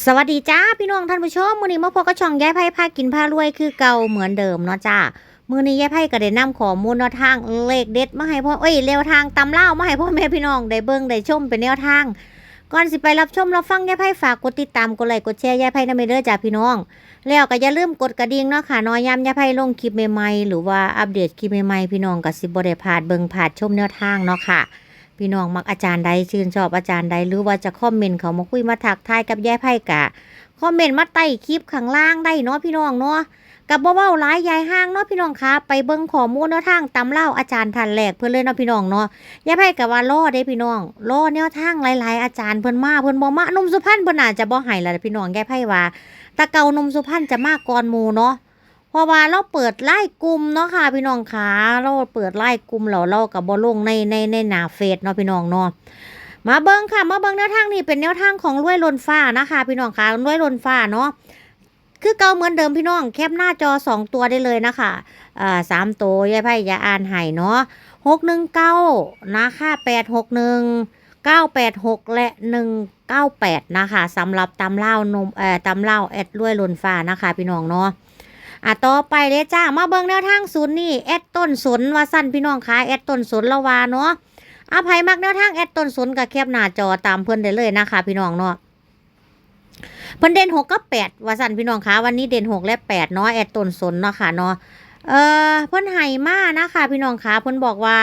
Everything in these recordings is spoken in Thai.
สวัสดีจ้าพี่น้องท่านผู้ชมมื้อนี้มาพบกับช่องยายไพ่พากินพารวยคือเก่าเหมือนเดิมเนาะจ้ามื้อนี้ยายไพ่ก็ได้นำข้อมูลแนวทางเลขเด็ดมาให้พ่อเอ้ยแนวทางตำเล่ามาให้พ่อแม่พี่น้องได้เบิ่งได้ชมเป็นแนวทาง ก่อนสิไปรับชมรับฟังยายไพ่ฝากกดติดตามกดไลค์กดแชร์ยายไพ่นำเด้อจ้าพี่น้อง แล้วก็อย่าลืมกดกระดิ่งเนาะค่ะน้อยย้ำยายไพ่ลงคลิปใหม่ๆหรือว่าอัปเดตคลิปใหม่ๆพี่น้องก็สิบ่ได้พลาดเบิ่งพลาดชมแนวทางเนาะค่ะ พี่น้องมักอาจารย์ใดชื่นชอบอาจารย์ใดหรือว่าจะคอมเมนต์เขามาคุยมาทักทายกับยายไพ่กะคอมเมนต์มาใต้คลิปข้างล่างได้เนาะพี่น้องเนาะกับบ่เว้าหลายยายห้างเนาะพี่น้องคะไปเบิ่งข้อมูลแนวทางตำเล่าอาจารย์ทันแหลกเพิ่นเลยเนาะพี่น้องเนาะยายไพ่กับว่าล่อเด้พี่น้องล่อแนวทางหลายๆอาจารย์เพิ่นมาเพิ่นบ่มานุ่มสุพรรณเพิ่นอาจจะบ่ให้ละพี่น้องยายไพ่ว่าตะเก่านุ่มสุพรรณจะมาก่อนหมู่เนาะ เพราะว่าเราเปิดไล่กลุ่มเนาะค่ะพี่น้องคะเราเปิดไล่กลุ่มแล้วเราก็บ่ลลงในในในหน้าเฟซเนาะพี่น้องเนาะมาเบิ้งค่ะมาเบิ้งแนวทางนี่เป็นแนวทางของรวยลนฟ้านะคะ พี่น้องคะรวยลนฟ้าเนาะคือเก่าเหมือนเดิมพี่น้องแคปหน้าจอสองตัวได้เลยนะคะอ่าสามตัวยายไพ่ยาอ่านไห้เนาะหกหนึ่งเก้านะคะแปดหกหนึ่งเก้าแปดหกและหนึ่งเก้าแปดนะคะสำหรับตำเล่านมเอ่อตำเล่าแอดรวยลนฟ้านะคะ พี่น้องเนาะ อะต่อไปเลยจ้า มาเบิ้งแนวทางศูนย์นี่แอดต้นสนย์ว่าสั้นพี่น้องคะแอดต้นสนย์ละวาเนาะอภัยมักแนวทางแอดต้นสนย์กับแคบหน้าจอตามเพิ่อนได้เลยนะคะ พี่น้องเนาะเพิ่นเด่นหกกับแปดว่าสั่นพี่น้องคะวันนี้เด่นหกและแปดเนาะแอดต้นสนย์เนาะค่ะเนาะเออเพิ่นให้มานะคะ พี่น้องคะเพิ่นบอกว่า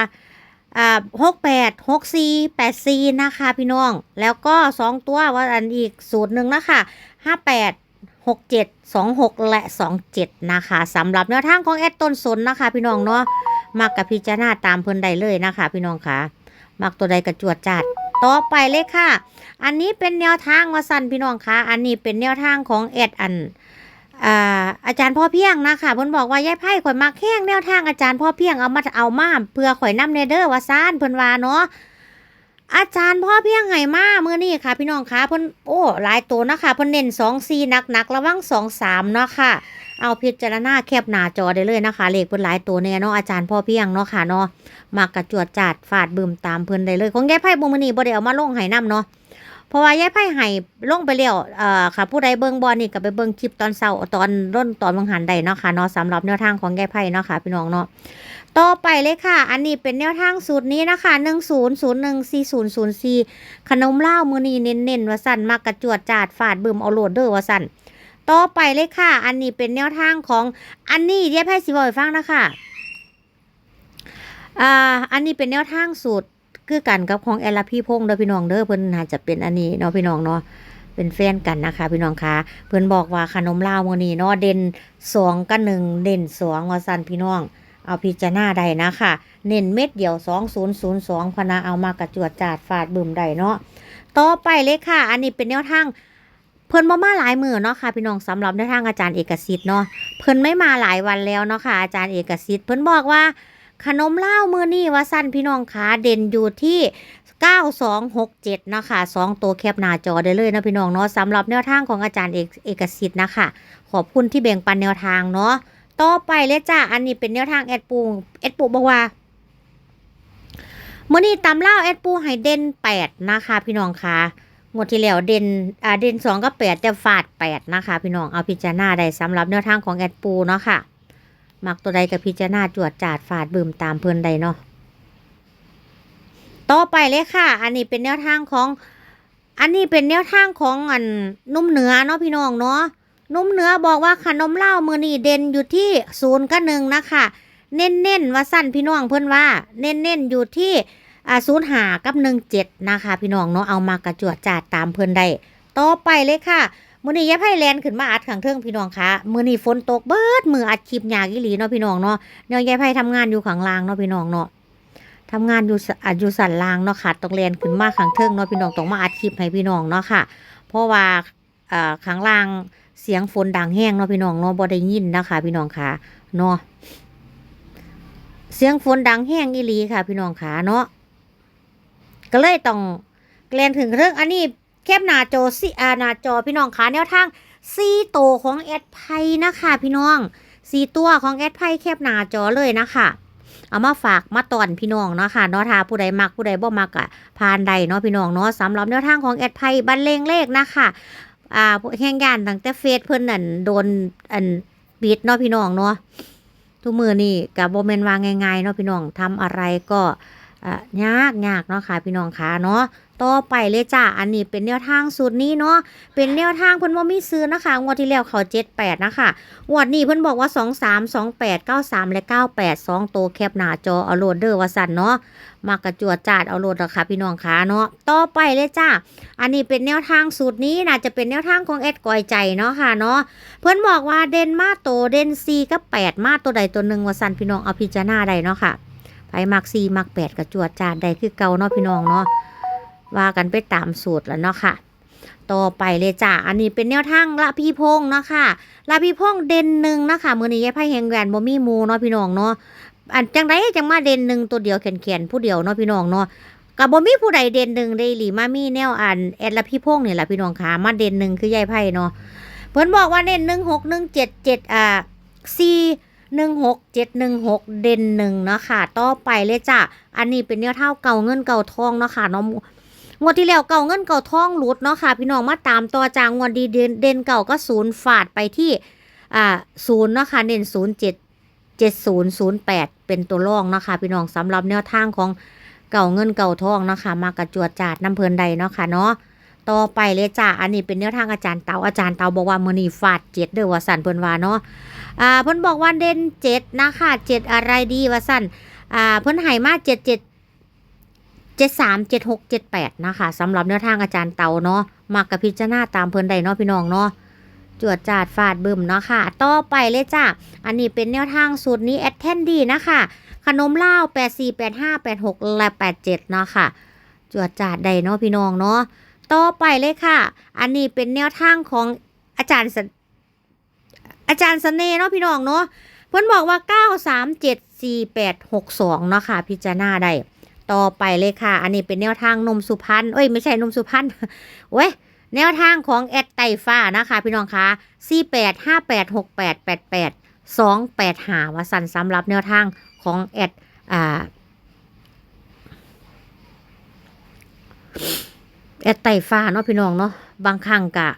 อ่าหกแปดหกสี่แปดสี่นะคะ พี่น้อง แล้วก็สองตัวว่าอันอีกสูตรหนึ่งนะคะห้าแปด หกเจ็ดสองหกและสองเจ็ดนะคะสำหรับแนวทางของแอดต้นสนนะคะ พี่น้องเนาะมักกับพิจารณาตามเพิ่นได้เลยนะคะ พี่น้องคะมักตัวใดกระจวดจัดต่อไปเลยค่ะ อันนี้เป็นแนวทางว่าสันพี่น้องคะอันนี้เป็นแนวทางของเอ็ดอันอาจารย์พ่อเพียงนะคะเพิ่นบอกว่ายายไพ่ข่อยมักแห้งแนวทางอาจารย์พ่อเพียงเอามาเอามาเพื่อข่อยนำเนเดอร์ว่าซานเพิ่นว่าเนาะ อาจารย์พ่อเพียงไห้มาเมื่อนี้ค่ะ พี่น้องคะเพิ่นโอ้หลายตัวนะคะเพิ่นเน้นสองสี่นักนักๆระวังสองสามเนาะค่ะเอาพิจารณาแคบหน้าจอได้เลยนะคะเลขเพิ่นหลายตัวแน่เนาะอาจารย์พ่อเพียงเนาะค่ะเนาะมากระจวดจัดฟาดบึมตามเพิ่นได้เลยของยายไพ่บุมอนีบ่ได้เอามาลงให้นํเนาะเพราะว่ายายไพ่ให้ลงไปแล้วเอ่อค่ะ ผู้ใดเบิ่งบ่นี่ก็ไปเบิ่งคลิปตอนเช้าตอนร่นตอนวังหันได้เนาะค่ะเนาะสำหรับแนวทางของยายไพ่เนาะค่ะพี่น้องเนาะ ต่อไปเลยค่ะ อันนี้เป็นแนวทางสูตรนี้นะคะ 10014004 ขนมเล่ามือนี้เน้นๆว่าสั่นมากระจวดจาดฟาดบึมเอาโหลดเด้อว่าสั่นต่อไปเลยค่ะ อันนี้เป็นแนวทางของอันนี้ยายไพ่สิบอกให้ฟังนะคะอ่าอันนี้เป็นแนวทางสูตรคือกันกับของแอลพี่พงษ์เด้อพี่น้องเด้อเพิ่นน่าจะเป็นอันนี้เนาะพี่น้องเนาะเป็นแฟนกันนะคะ พี่น้องคะเพิ่นบอกว่าขนมลาวมื้อนี้เนาะเด่นสองกับหนึ่งเด่นสองว่าซั่นพี่น้อง เอาพิจารณาได้นะคะ เน้นเม็ดเดียว 2002 พนะเอามากระจวดจาดฟาดบึมได้เนาะ ต่อไปเลยค่ะ อันนี้เป็นแนวทางเพิ่นบ่มาหลายมือเนาะค่ะพี่น้องสำหรับแนวทางอาจารย์เอกสิทธิ์เนาะเพิ่นไม่มาหลายวันแล้วเนาะค่ะอาจารย์เอกสิทธิ์เพิ่นบอกว่า ขนมเล่ามือนี่ว่าสั้นพี่น้องขาเด่นอยู่ที่9267นะคะสองตัวแคปหน้าจอได้เลยนะพี่น้องเนาะสำหรับแนวทางของอาจารย์เอกเอกสิทธิ์นะคะขอบคุณที่แบ่งปันแนวทางเนาะ ต่อไปเลยจ้าอันนี้เป็นแนวทางแอดปูแอดปูบอกว่าเมื่อนี้ตำเล่าแอดปูให้เด่น8นะคะพี่น้องคะงวดที่แล้วเด่นอ่าเด่นสองกับแปดจะฟาดแปดนะคะ พี่น้องเอาพิจารณาได้สำหรับแนวทางของแอดปูเนาะค่ะมักตัวใดกับพิจารณาจวดจาดฝาดบืมตามเพื่อนใดเนาะต่อไปเลยค่ะ อันนี้เป็นแนวทางของ อันนี้เป็นแนวทางของอันนุ่มเหนือเนาะพี่น้องเนาะ นุ่มเนื้อบอกว่าขนมเหล้ามือนี่เด่นอยู่ที่ศูนย์กับหนึ่งนะคะ เน้นๆว่าสั้นพี่น้องเพื่อนว่า เน้นๆอยู่ที่ศูนย์หากับหนึ่งเจ็ดนะคะ พี่น้องเนาะเอามากระจวดจาดตามเพื่อนใดต่อไปเลยค่ะมือนี้ยายไพ่แลนขึ้นมาอัดขังเทิงพี่น้องคะมือนี้ฝนตกเบิดมืออัดคลิปยากอีหลีเนาะพี่น้องเนาะเดี๋ยวยายไพ่ทำงานอยู่ข้างล่างเนาะพี่น้องเนาะทำงานอยู่อัดอยู่สันล่างเนาะค่ะต้องแลนขึ้นมาขังเทิงเนาะพี่น้องต้องมาอัดคลิปให้พี่น้องเนาะค่ะ เพราะว่าอ่อข้างล่าง เสียงฝนดังแห้งเนาะพี่น้องเนาะบ่ได้ยินนะคะ พี่น้องค่ะเนาะเสียงฝนดังแห้งอีหลีค่ะ พี่น้องค่ะเนาะก็เลยต้องแลนถึงเรื่องอันนี้แคบหน้าจอสิอาหน้าจอพี่น้องคะแนวทางซีโตวของแอดไพนะคะ พี่น้องสีตัวของแอดไพแคบหน้าจอเลยนะคะเอามาฝากมาตอนพี่น้องเนาะค่ะเนาะถ้าผู้ใดมักผู้ใดบ่มักอะพานใดเนาะพี่น้องเนาะสำหรับแนวทางของแอดไพบรรเลงเลขนะคะ อ่าแห่งย่านตั้งแต่เฟซเพิ่นนั่นโดนอันปิดเนาะพี่น้องเนาะทุกมือนี่กับโบเมนวาง่ายๆเนาะพี่น้องทำอะไรก็ อ่ายากยากเนาะค่ะพี่น้องค่ะเนาะต่อไปเลยจ้าอันนี้เป็นแนวทางสูตรนี้เนาะเป็นแนวทางเพิ่นบ่มีซื้อนะคะงวดที่แล้วเขา78นะคะงวดนี้เพิ่นบอกว่า 23 28 93 และ 98 2ตัวแคปหน้าจอเอาโหลดเด้อว่าสั่นเนาะมากระจวดจาดเอาโหลดราคาพี่น้องค่ะเนาะต่อไปเลยจ้าอันนี้เป็นแนวทางสูตรนี้น่าจะเป็นแนวทางของเอ็ดกอยใจเนาะค่ะเนาะเพื่อนบอกว่าเดนมาโตเดนซีกับแปดมาตัวใดตัวหนึ่งว่าสันพี่น้องเอาพิจารณาได้เนาะค่ะ ไผมักซีมักแปดกับจวดจานใดคือเก่าเนาะพี่น้องเนาะว่ากันไปตามสูตรแล้วเนาะค่ะ ต่อไปเลยจ้าอันนี้เป็นแนวทางละพี่พงเนาะค่ะละพี่พงเด่นหนึ่งนะคะมือนี้ยายไพ่แหงแหวนบ่มีมูเนาะพี่น้องเนาะอันจังไดจังมาเด่นหนึ่งตัวเดียวแขนๆผู้เดียวเนาะพี่น้องเนาะกับบ่มีผู้ใดเด่นหนึ่งได้หรือมามีแนวอ่านแอดละพี่พงษ์นี่แหละพี่น้องขามาเด่นหนึ่งคือยายไพ่เนาะเพิ่นบอกว่าเด่นหนึ่งหกหนึ่งเจ็ดเจ็ดอ่าสี่ หนึ่งหกเจ็ดหนึ่งหกเด่นหนึ่งเนาะค่ะ ต่อไปเลยจ้ะ อันนี้เป็นแนวเท่าเก่าเงินเก่าทองเนาะค่ะเนาะงวดที่แล้วเก่าเงินเก่าทองหลุดเนาะค่ะ พี่น้องมาตามต่อจางงวดดีเด่นเด่นเก่าก็ศูนย์ฝาดไปที่อ่าศูนย์เนาะค่ะเด่นศูนย์เจ็ดเจ็ดศูนย์ศูนย์แปดเป็นตัวรองเนาะค่ะ พี่น้องสำหรับแนวทางของเก่าเงินเก่าทองเนาะค่ะ มากระจวดจาดน้ำเพลินใดเนาะค่ะเนาะต่อไปเลยจ้าอันนี้เป็นแนวทางอาจารย์เตาอาจารย์เตาบอกว่ามือนีฟาดเจ็ดเด้อว่าสันเพิ่นว่าเนาะ อ่าเพิ่นบอกว่าเด่นเจ็ดนะคะเจ็ดอะไรดีว่าสันอ่าเพิ่นให้มาเจ็ดเจ็ดเจ็ดสามเจ็ดหกเจ็ดแปดนะคะสำหรับแนวทางอาจารย์เตาเนาะมากกับพิจารณาตามเพิ่นใดเนาะพี่น้องเนาะจวดจาดฟาดบึมเนาะค่ะ ต่อไปเลยจ้าอันนี้เป็นแนวทางสูตรนี้แอดแทนดีนะคะ ขนมเหล้าแปดสี่แปดห้าแปดหกและแปดเจ็ดเนาะค่ะ จวดจาดใดเนาะพี่น้องเนาะ ต่อไปเลยค่ะ อันนี้เป็นแนวทางของอาจารย์ อาจารย์เสน่ห์เนาะพี่น้องเนาะเพิ่อนบอกว่าเก้าสามเจ็ดสี่แปดหกสองเนาะค่ะ พิจารณาได้ ต่อไปเลยค่ะ อันนี้เป็นแนวทางนมสุพรรณเอ้ย ไม่ใช่นมสุพรรณเว้ย แนวทางของแอดไตฟ้านะคะ พี่น้องคะสี่แปดห้าแปดหกแปดแปดแปดสองแปดหาวสันสำหรับแนวทางของแอดอ่าแอดไต่ฟ้าเนาะพี่น้องเนาะบางครั้งกะ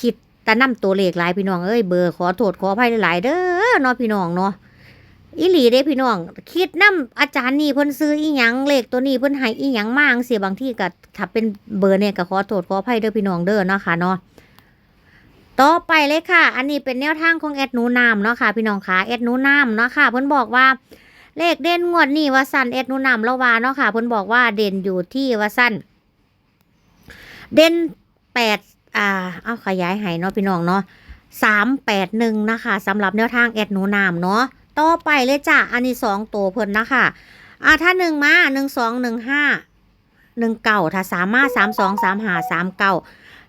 คิด แต่นำตัวเลขหลายพี่น้องเอ้ยเบอร์ขอโทษขออภัยหลายเด้อเนาะพี่น้องเนาะอีหลีเด้พี่น้อง คิดนำอาจารย์นี่เพิ่นซื้ออีหยังเลขตัวนี้เพิ่นให้อีหยังมาจั่งเสียบางที่ก็ถ้าเป็นเบอร์เนี่ยก็ขอโทษขออภัยเด้อพี่น้องเด้อเนาะค่ะเนาะต่อไปเลยค่ะ อันนี้เป็นแนวทางของแอดนูนามเนาะค่ะ พี่น้องค่ะแอดนูนามเนาะค่ะ เพิ่นบอกว่าเลขเด่นงวดนี้ว่าสั้นแอดนูนามละวาเนาะค่ะ เพิ่นบอกว่าเด่นอยู่ที่ว่าสั้นเด่นแปด อ่า เอาขยายให้เนาะพี่น้องเนาะสามแปดหนึ่งนะคะสำหรับแนวทางแอดหนูนามเนาะต่อไปเลยจ้ะอันนี้สองตัวเพิ่นนะคะอ่าถ้าหนึ่งมาหนึ่งสองหนึ่งห้าหนึ่งเก่าถ้าสามมาสามสองสามหาสามเก่า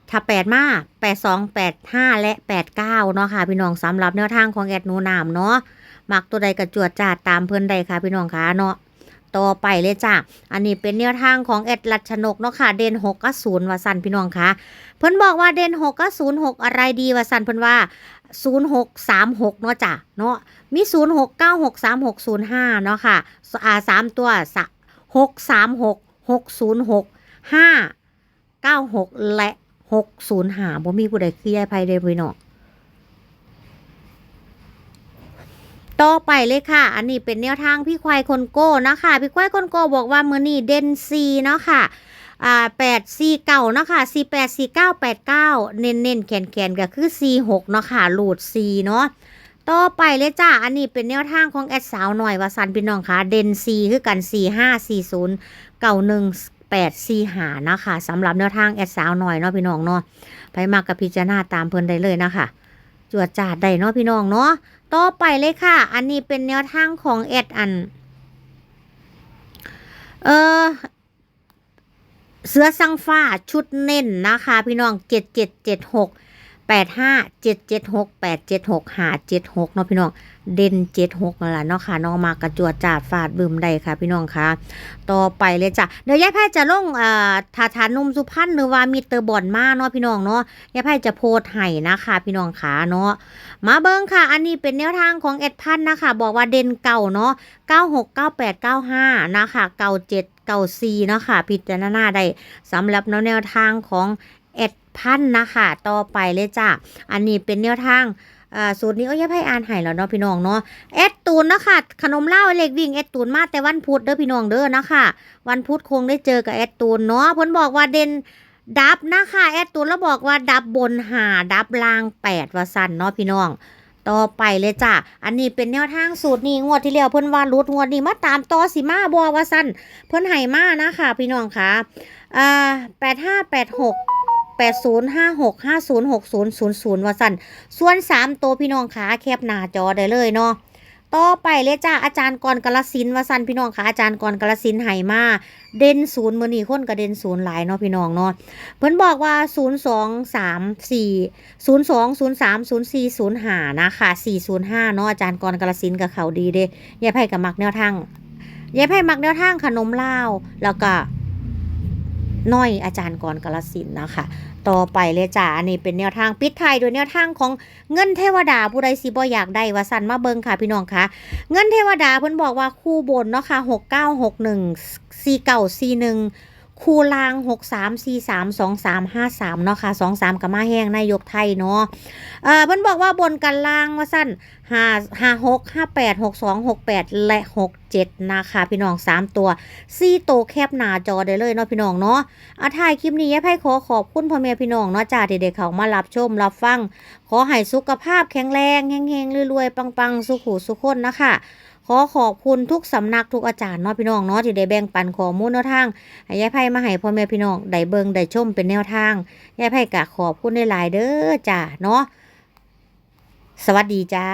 ถ้าแปดมาแปดสองแปดห้าและแปดเก้าเนาะค่ะพี่น้องสำหรับแนวทางของแอดหนูนามเนาะมักตัวใดกระจวดจาดตามเพื่อนใดค่ะพี่น้องค่ะเนาะ ต่อไปเลยจ้ะ อันนี้เป็นแนวทางของแอดลัดชนกเนาะค่ะ เด่นหกก็ศูนย์วาสันพี่น้องคะเพิ่นบอกว่าเด่นหกก็ศูนย์หกอะไรดีวาสันเพิ่นว่าศูนย์หกสามหกเนาะจ้ะ เนาะมีศูนย์หกเก้าหกสามหกศูนห้าเนาะค่ะอ่าสามตัวสะหกสามหกหกศูนหกห้าเก้าหกและหกศูนย์หาบ่มีผู้ใดคือยายไพ่ได้พี่น้อง ต่อไปเลยค่ะ อันนี้เป็นแนวทางพี่ควายคนโก้นะคะพี่ควายคนโก้บอกว่ามือนี้เด่นซีเนาะค่ะอ่าแปดซีเก่าเนาะค่ะซีแปดซีเก้าแปดเก้าเน้นเน้นๆแขนแขนๆก็คือซีหกเนาะค่ะหลูดซีเนาะต่อไปเลยจ้า อันนี้เป็นแนวทางของแอดสาวหน่อยว่าสันพี่น้องค่ะ เด่นซีคือกันสี่ห้าสี่ศูนย์เก่าหนึ่งแปดสี่หานะคะสำหรับแนวทางแอดสาวหน่อยเนาะพี่น้องเนาะไปมากับพิจารณาตามเพิ่นได้เลยนะคะ จวดจาดได้เนาะพี่น้องเนาะต่อไปเลยค่ะ อันนี้เป็นแนวทางของแอดอัน เออเสือสังฟ้าชุดเน้นนะคะ พี่น้องเจ็ดเจ็ดเจ็ดหก แปดห้าเจ็ดเจ็ดหกแปดเจ็ดหกหาเจ็ดหกเนาะพี่น้องเด่นเจ็ดหกนั่นแหละเนาะค่ะน้องมากระจวดจาดฟาดบึมได้ค่ะ พี่น้องค่ะ ต่อไปเลยจ้ะเดี๋ยวยายไพ่จะลงเอ่อทาทานนุ่มสุพรรณหรือว่ามีเตอร์บอนมาเนาะพี่น้องเนาะยายไพ่จะโพสให้นะคะพี่น้องขาเนาะมาเบิ้งค่ะ อันนี้เป็นแนวทางของเอ็ดพันนะคะ บอกว่าเด่นเก่าเนาะเก้าหกเก้าแปดเก้าห้านะคะเก้าเจ็ดเก้าสี่เนาะค่ะพิจารณาได้สำหรับแนวทางของ พันนะคะต่อไปเลยจ้ะ อันนี้เป็นแนวทางสูตรนี้โอ้ยยายไพ่อ่านให้แล้วเนาะพี่น้องเนาะแอดตูนนะค่ะขนมเหล้าเล็กวิ่งแอดตูนมาแต่วันพุธเด้อพี่น้องเด้อนะคะวันพุธคงได้เจอกับแอดตูนเนาะเพิ่นบอกว่าเด่นดับนะคะแอดตูนแล้วบอกว่าดับบนหาดับล่างแปดว่าสั่นเนาะพี่น้อง ต่อไปเลยจ้ะอันนี้เป็นแนวทางสูตรนี้งวดที่แล้วเพิ่นว่ารุดงวดนี้มาตามต่อสิมาบ่ว่าซั่นเพิ่นให้มานะคะพี่น้องค่ะอ่าแปดหก 8586 8056 506000ว่าซั่นส่วน 3 ตัวพี่น้องค่ะแคปหน้าจอได้เลยเนาะต่อไปเลยจ้ะอาจารย์กรกาลสินว่าซั่นพี่น้องค่ะอาจารย์กรกาลสินธุ์ให้มาเด่นศูนย์มื้อนี้คนก็เด่นศูนย์หลายเนาะพี่น้องเนาะเพิ่นบอกว่า0 2 3 4 0 2 0 3 0 4 0 5นะคะ405เนาะอาจารย์กรกาลสินกับเขาดีเด้ยายไพ่กับมักแนวทางยายไพ่มักแนวทางขนมเลาแล้วก็น้อยอาจารย์กรกาลสินนะคะ ต่อไปเลยจ้าอันนี้เป็นแนวทางปิดท้ายโดยแนวทางของเงินเทวดาผู้ใดสิบ่อยากได้ว่าสันมาเบิงค่ะพี่น้องค่ะเงินเทวดาเพิ่นบอกว่าคู่บนเนาะค่ะ6961 4941 คู่ล่าง 63432353 เนาะค่ะ 23กับมาแห้งนายกไทยเนาะเอ่อเพิ่นบอกว่าบนกันล่างว่าสั้น5 56 58 62 68 และ 67 นะคะพี่น้อง 3 ตัว4โตวแคบหน้าจอได้เลยเนาะพี่น้องเนาะอาถ่ายคลิปนี้ยายไพ่ขอขอบคุณพ่อแม่พี่น้องเนาะจ้าที่ได้เขามารับชมรับฟัง ขอให้สุขภาพแข็งแรงเฮงๆรวยๆปังๆ สุขุสุขคนนะคะ อขอบคุณทุกสำนักทุกอาจารย์เนาะพี่น้องเนาะที่ได้แบ่งปันข้อมูลแนวทางให้ยายไพ่มาให้พ่อแม่พี่น้องได้เบิ่งได้ชมเป็นแนวทางยายไพ่กะขอบคุณได้หลายเด้อจ้าเนาะสวัสดีจ้า